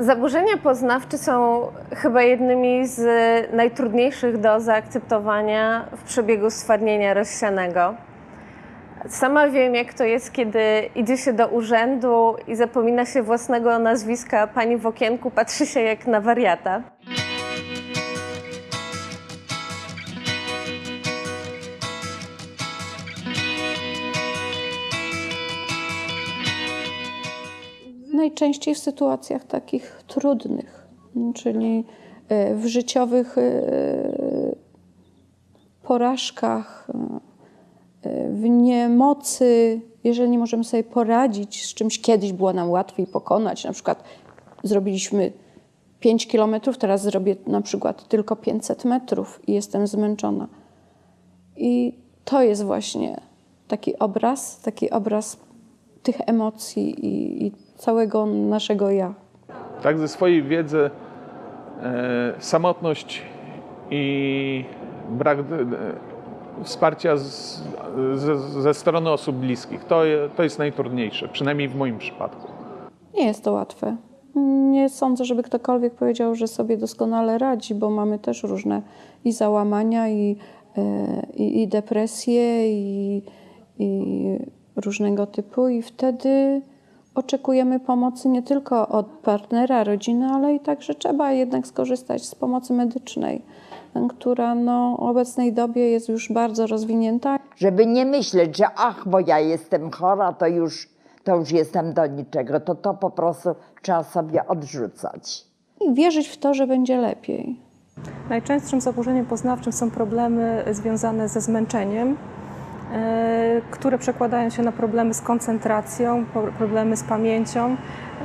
Zaburzenia poznawcze są chyba jednymi z najtrudniejszych do zaakceptowania w przebiegu stwardnienia rozsianego. Sama wiem, jak to jest, kiedy idzie się do urzędu i zapomina się własnego nazwiska, pani w okienku patrzy się jak na wariata. Najczęściej w sytuacjach takich trudnych, czyli e, w życiowych e, porażkach, e, w niemocy, jeżeli nie możemy sobie poradzić z czymś kiedyś było nam łatwiej pokonać, na przykład zrobiliśmy 5 kilometrów, teraz zrobię na przykład tylko 500 metrów i jestem zmęczona. I to jest właśnie taki obraz, taki obraz tych emocji i, i całego naszego ja. Tak, ze swojej wiedzy e, samotność i brak e, wsparcia z, ze, ze strony osób bliskich to, to jest najtrudniejsze, przynajmniej w moim przypadku. Nie jest to łatwe. Nie sądzę, żeby ktokolwiek powiedział, że sobie doskonale radzi, bo mamy też różne i załamania, i, e, i, i depresje, i, i różnego typu. I wtedy oczekujemy pomocy nie tylko od partnera, rodziny, ale i także trzeba jednak skorzystać z pomocy medycznej, która no, w obecnej dobie jest już bardzo rozwinięta. żeby nie myśleć, że ach, bo ja jestem chora, to już, to już jestem do niczego. To to po prostu trzeba sobie odrzucać. I wierzyć w to, że będzie lepiej. Najczęstszym zaburzeniem poznawczym są problemy związane ze zmęczeniem, które przekładają się na problemy z koncentracją, problemy z pamięcią,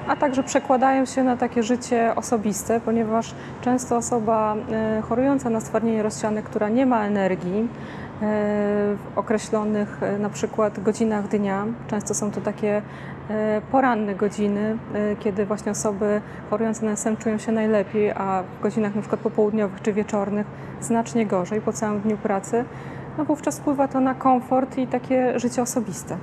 a także przekładają się na takie życie osobiste, ponieważ często osoba e, chorująca na stwardnienie rozsiane, która nie ma energii e, w określonych e, na przykład godzinach dnia, często są to takie e, poranne godziny, e, kiedy właśnie osoby chorujące na sen czują się najlepiej, a w godzinach na przykład popołudniowych czy wieczornych znacznie gorzej po całym dniu pracy, no wówczas wpływa to na komfort i takie życie osobiste.